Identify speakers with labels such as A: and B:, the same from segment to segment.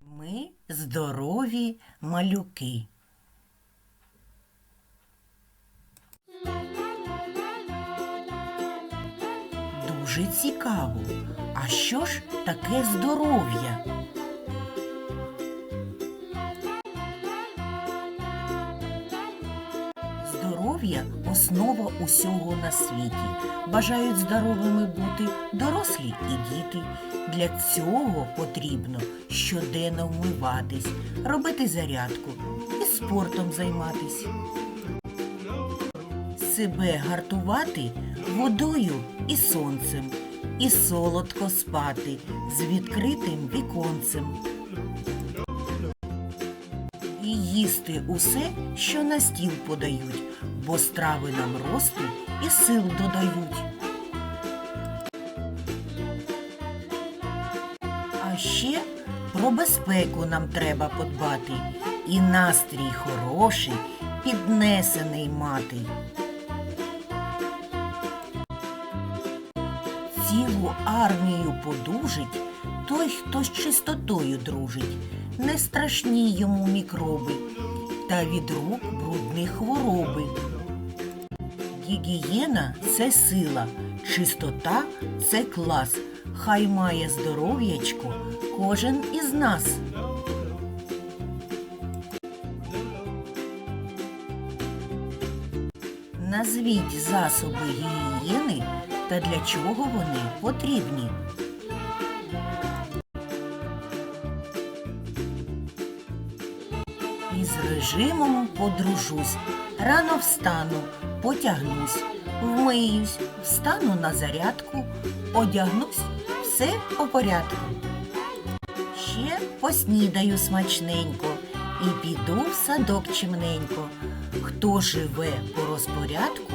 A: Ми здорові малюки. Дуже цікаво. А що ж таке здоров'я? Основа усього на світі. Бажають здоровими бути дорослі і діти. Для цього потрібно щоденно вмиватись, робити зарядку і спортом займатись. Себе гартувати водою і сонцем, і солодко спати з відкритим віконцем. Їсти усе, що на стіл подають, бо страви нам росту і сил додають. А ще про безпеку нам треба подбати і настрій хороший, піднесений мати. Цілу армію подужить той, хто з чистотою дружить. Не страшні йому мікроби, та від рук брудні хвороби. Гігієна це сила, чистота це клас. Хай має здоров'ячко кожен із нас. Назвіть засоби гігієни та для чого вони потрібні. Режимом подружусь, рано встану, потягнусь, вмиюсь, встану на зарядку, одягнусь, все по порядку. Ще поснідаю смачненько і піду в садок чимненько. Хто живе по розпорядку,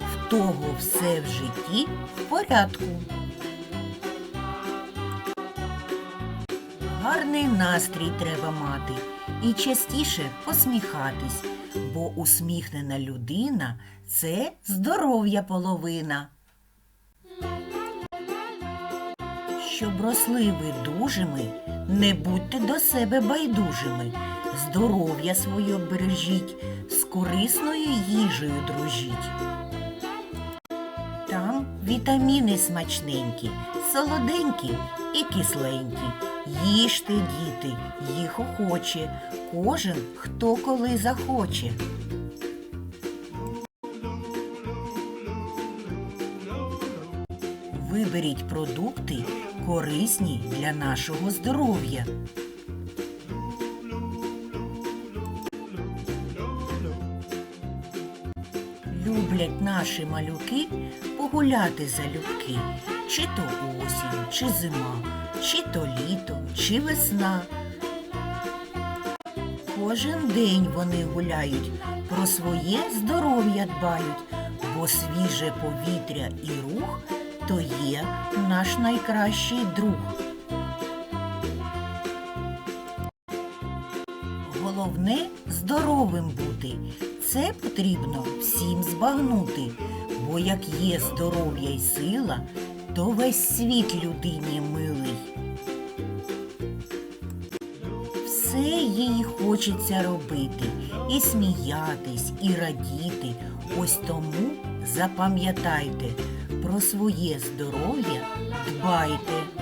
A: в того все в житті в порядку. Гарний настрій треба мати і частіше посміхатись, бо усміхнена людина це здоров'я половина. Щоб росли ви дужими, не будьте до себе байдужими, здоров'я своє бережіть, з корисною їжею дружіть. Там вітаміни смачненькі, солоденькі і кисленькі. Їжте, діти, їх охоче, кожен хто коли захоче. Виберіть продукти корисні для нашого здоров'я. Люблять наші малюки погуляти залюбки, чи то осінь, чи зима, чи то літо, чи весна. Кожен день вони гуляють, про своє здоров'я дбають, бо свіже повітря і рух то є наш найкращий друг. Головне здоровим бути. Це потрібно всім збагнути, бо як є здоров'я й сила, то весь світ людині милий. Все їй хочеться робити, і сміятись, і радіти. Ось тому запам'ятайте, про своє здоров'я дбайте.